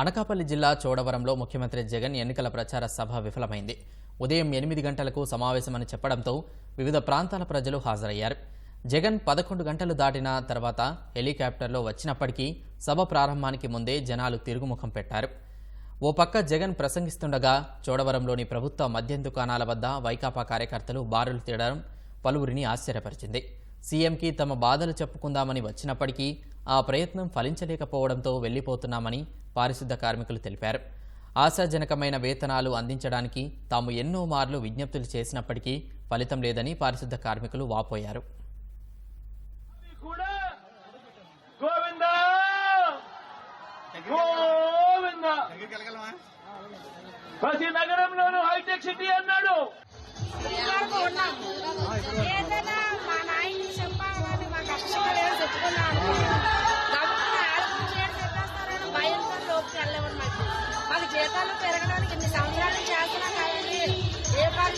అనకాపల్లి జిల్లా చోడవరంలో ముఖ్యమంత్రి జగన్ ఎన్నికల ప్రచార సభ విఫలమైంది. ఉదయం ఎనిమిది గంటలకు సమావేశమని చెప్పడంతో వివిధ ప్రాంతాల ప్రజలు హాజరయ్యారు. జగన్ పదకొండు గంటలు దాటిన తర్వాత హెలికాప్టర్లో వచ్చినప్పటికీ సభ ప్రారంభానికి ముందే జనాలు తిరుగుముఖం పెట్టారు. ఓ పక్క జగన్ ప్రసంగిస్తుండగా చోడవరంలోని ప్రభుత్వ మద్యం దుకాణాల వద్ద వైకాపా కార్యకర్తలు బారులు తీయడం పలువురిని ఆశ్చర్యపరిచింది. సీఎంకి తమ బాధలు చెప్పుకుందామని వచ్చినప్పటికీ ఆ ప్రయత్నం ఫలించలేకపోవడంతో వెళ్ళిపోతున్నామని పారిశుద్ధ కార్మికులు తెలిపారు. ఆశాజనకమైన వేతనాలు అందించడానికి తాము ఎన్నో మార్లు విజ్ఞప్తులు చేసినప్పటికీ ఫలితం లేదని పారిశుద్ధ కార్మికులు వాపోయారు. ప్రతి నగరంలోనూ హైటెక్ సిటీ అన్నాడు. జీతాలు పెరగడానికి ఇన్ని సంవత్సరాలు చేస్తున్నాం కాబట్టి ఏ పని